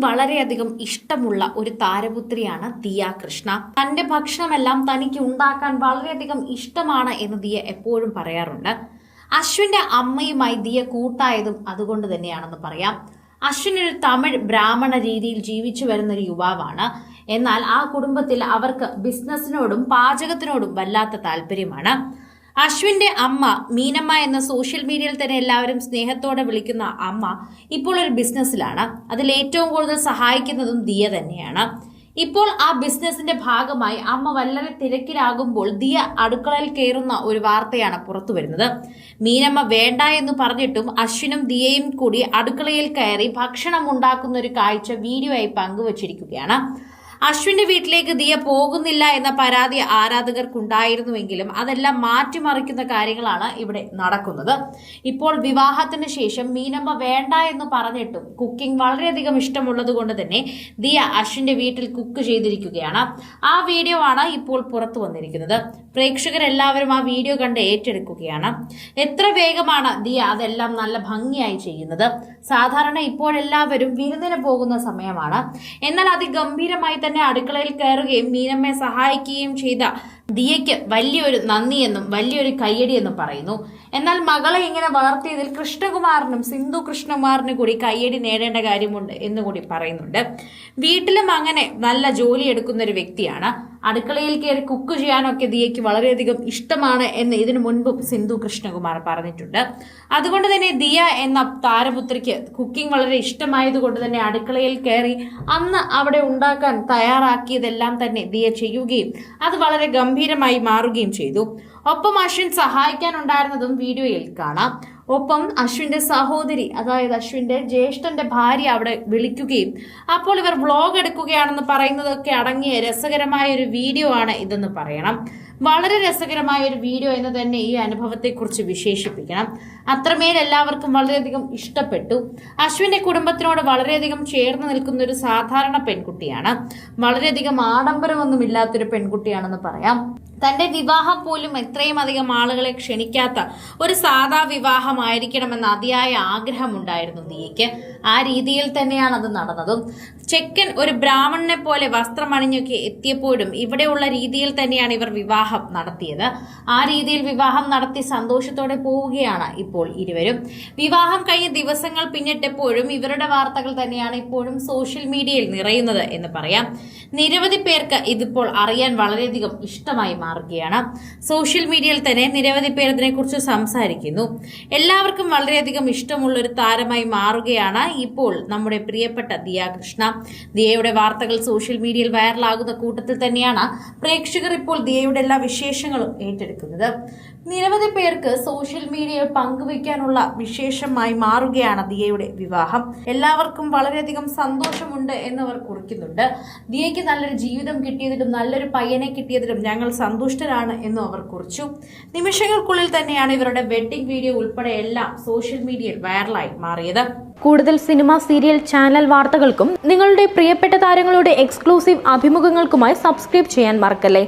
വളരെയധികം ഇഷ്ടമുള്ള ഒരു താരപുത്രിയാണ് ദിയ കൃഷ്ണ. തന്റെ ഭക്ഷണമെല്ലാം തനിക്ക് ഉണ്ടാക്കാൻ വളരെയധികം ഇഷ്ടമാണ് എന്ന് ദിയ എപ്പോഴും പറയാറുണ്ട്. അശ്വിന്റെ അമ്മയുമായി ദിയ കൂട്ടായതും അതുകൊണ്ട് തന്നെയാണെന്ന് പറയാം. അശ്വിൻ ഒരു തമിഴ് ബ്രാഹ്മണ രീതിയിൽ ജീവിച്ചു വരുന്ന ഒരു യുവാവാണ്. എന്നാൽ ആ കുടുംബത്തിൽ അവർക്ക് ബിസിനസ്സിനോടും പാചകത്തിനോടും വല്ലാത്ത താല്പര്യമാണ്. അശ്വിന്റെ അമ്മ മീനമ്മ എന്ന സോഷ്യൽ മീഡിയയിൽ തന്നെ എല്ലാവരും സ്നേഹത്തോടെ വിളിക്കുന്ന അമ്മ ഇപ്പോൾ ഒരു ബിസിനസ്സിലാണ്. അതിൽ ഏറ്റവും കൂടുതൽ സഹായിക്കുന്നതും ദിയ തന്നെയാണ്. ഇപ്പോൾ ആ ബിസിനസിന്റെ ഭാഗമായി അമ്മ വല്ലരെ തിരക്കിലാകുമ്പോൾ ദിയ അടുക്കളയിൽ കയറുന്ന ഒരു വാർത്തയാണ് പുറത്തു വരുന്നത്. മീനമ്മ വേണ്ട എന്ന് പറഞ്ഞിട്ടും അശ്വിനും ദിയയും കൂടി അടുക്കളയിൽ കയറി ഭക്ഷണം ഉണ്ടാക്കുന്ന ഒരു കാഴ്ച വീഡിയോ ആയി പങ്കുവച്ചിരിക്കുകയാണ്. അശ്വിന്റെ വീട്ടിലേക്ക് ദിയ പോകുന്നില്ല എന്ന പരാതി ആരാധകർക്കുണ്ടായിരുന്നുവെങ്കിലും അതെല്ലാം മാറ്റിമറിക്കുന്ന കാര്യങ്ങളാണ് ഇവിടെ നടക്കുന്നത്. ഇപ്പോൾ വിവാഹത്തിന് ശേഷം മീനമ്മ വേണ്ട എന്ന് പറഞ്ഞിട്ടും കുക്കിംഗ് വളരെയധികം ഇഷ്ടമുള്ളത് കൊണ്ട് തന്നെ ദിയ അശ്വിന്റെ വീട്ടിൽ കുക്ക് ചെയ്തിരിക്കുകയാണ്. ആ വീഡിയോ ആണ് ഇപ്പോൾ പുറത്തു വന്നിരിക്കുന്നത്. പ്രേക്ഷകരെല്ലാവരും ആ വീഡിയോ കണ്ട് ഏറ്റെടുക്കുകയാണ്. എത്ര വേഗമാണ് ദിയ അതെല്ലാം നല്ല ഭംഗിയായി ചെയ്യുന്നത്? സാധാരണ ഇപ്പോഴെല്ലാവരും വിരുന്നിന് പോകുന്ന സമയമാണ്. എന്നാൽ അതിഗംഭീരമായി തന്നെ അടുക്കളയിൽ കയറുകയും മീനമ്മയെ സഹായിക്കുകയും ചെയ്ത ദിയയ്ക്ക് വലിയൊരു നന്ദിയെന്നും വലിയൊരു കയ്യടിയെന്നും പറയുന്നു. എന്നാൽ മകളെ ഇങ്ങനെ വളർത്തിയതിൽ കൃഷ്ണകുമാറിനും സിന്ധു കൃഷ്ണകുമാറിനും കൂടി കയ്യടി നേടേണ്ട കാര്യമുണ്ട് എന്ന് കൂടി പറയുന്നുണ്ട്. വീട്ടിലും അങ്ങനെ നല്ല ജോലി എടുക്കുന്ന ഒരു വ്യക്തിയാണ്. അടുക്കളയിൽ കയറി കുക്ക് ചെയ്യാനൊക്കെ ദിയയ്ക്ക് വളരെയധികം ഇഷ്ടമാണ് എന്ന് ഇതിനു മുൻപും സിന്ധു കൃഷ്ണകുമാർ പറഞ്ഞിട്ടുണ്ട്. അതുകൊണ്ട് തന്നെ ദിയ എന്ന താരപുത്രിക്ക് കുക്കിംഗ് വളരെ ഇഷ്ടമായതുകൊണ്ട് തന്നെ അടുക്കളയിൽ കയറി അന്ന് അവിടെ ഉണ്ടാക്കാൻ തയ്യാറാക്കിയതെല്ലാം തന്നെ ദിയ ചെയ്യുകയും അത് വളരെ ഗംഭീരമായി മാറുകയും ചെയ്തു. ഒപ്പം അശ്വിൻ സഹായിക്കാനുണ്ടായിരുന്നതും വീഡിയോയിൽ കാണാം. ഒപ്പം അശ്വിന്റെ സഹോദരി അതായത് അശ്വിന്റെ ജ്യേഷ്ഠന്റെ ഭാര്യ അവിടെ വിളിക്കുകയും അപ്പോൾ ഇവർ വ്ളോഗ് എടുക്കുകയാണെന്ന് പറയുന്നതൊക്കെ അടങ്ങിയ രസകരമായ ഒരു വീഡിയോ ആണ് ഇതെന്ന് പറയണം. വളരെ രസകരമായ ഒരു വീഡിയോ എന്ന് തന്നെ ഈ അനുഭവത്തെക്കുറിച്ച് വിശേഷിപ്പിക്കണം. അത്രമേൽ എല്ലാവർക്കും വളരെയധികം ഇഷ്ടപ്പെട്ടു. അശ്വിന്റെ കുടുംബത്തിനോട് വളരെയധികം ചേർന്ന് നിൽക്കുന്ന ഒരു സാധാരണ പെൺകുട്ടിയാണ്. വളരെയധികം ആഡംബരമൊന്നും ഇല്ലാത്തൊരു പെൺകുട്ടിയാണെന്ന് പറയാം. തന്റെ വിവാഹം പോലും എത്രയും അധികം ആളുകളെ ക്ഷണിക്കാത്ത ഒരു സാധാ വിവാഹമായിരിക്കണമെന്ന് അതിയായ ആഗ്രഹമുണ്ടായിരുന്നു ദിയയ്ക്ക്. ആ രീതിയിൽ തന്നെയാണ് അത് നടന്നതും. ചെക്കൻ ഒരു ബ്രാഹ്മണനെ പോലെ വസ്ത്രമണിഞ്ഞൊക്കെ എത്തിയപ്പോഴും ഇവിടെയുള്ള രീതിയിൽ തന്നെയാണ് ഇവർ വിവാഹം നടത്തിയത്. ആ രീതിയിൽ വിവാഹം നടത്തി സന്തോഷത്തോടെ പോവുകയാണ് ഇപ്പോൾ ഇരുവരും. വിവാഹം കഴിഞ്ഞ ദിവസങ്ങൾ പിന്നിട്ടപ്പോഴും ഇവരുടെ വാർത്തകൾ തന്നെയാണ് ഇപ്പോഴും സോഷ്യൽ മീഡിയയിൽ നിറയുന്നത് എന്ന് പറയാം. നിരവധി പേർക്ക് ഇതിപ്പോൾ അറിയാൻ വളരെയധികം ഇഷ്ടമായി മാറുകയാണ്. സോഷ്യൽ മീഡിയയിൽ തന്നെ നിരവധി പേർ ഇതിനെക്കുറിച്ച് സംസാരിക്കുന്നു. എല്ലാവർക്കും വളരെയധികം ഇഷ്ടമുള്ള ഒരു താരമായി മാറുകയാണ് ഇപ്പോൾ നമ്മുടെ പ്രിയപ്പെട്ട ദിയ കൃഷ്ണ. ദിയയുടെ വാർത്തകൾ സോഷ്യൽ മീഡിയയിൽ വൈറലാകുന്ന കൂട്ടത്തിൽ തന്നെയാണ് പ്രേക്ഷകർ ഇപ്പോൾ ദിയയുടെ എല്ലാ വിശേഷങ്ങളും ഏറ്റെടുക്കുന്നത്. നിരവധി പേർക്ക് സോഷ്യൽ മീഡിയയിൽ പങ്കുവയ്ക്കാനുള്ള വിശേഷമായി മാറുകയാണ് ദിയയുടെ വിവാഹം. എല്ലാവർക്കും വളരെയധികം സന്തോഷമുണ്ട് എന്നവർ കുറിക്കുന്നുണ്ട്. ദിയയ്ക്ക് നല്ലൊരു ജീവിതം കിട്ടിയതിലും നല്ലൊരു പയ്യനെ കിട്ടിയതിലും ഞങ്ങൾ സന്തുഷ്ടരാണ് എന്നും അവർ കുറിച്ചു. നിമിഷങ്ങൾക്കുള്ളിൽ തന്നെയാണ് ഇവരുടെ വെഡ്ഡിംഗ് വീഡിയോ ഉൾപ്പെടെ എല്ലാം സോഷ്യൽ മീഡിയയിൽ വൈറലായി മാറിയത്. കൂടുതൽ സിനിമ സീരിയൽ ചാനൽ വാർത്തകൾക്കും നിങ്ങളുടെ പ്രിയപ്പെട്ട താരങ്ങളുടെ എക്സ്ക്ലൂസീവ് അഭിമുഖങ്ങൾക്കുമായി സബ്സ്ക്രൈബ് ചെയ്യാൻ മറക്കല്ലേ?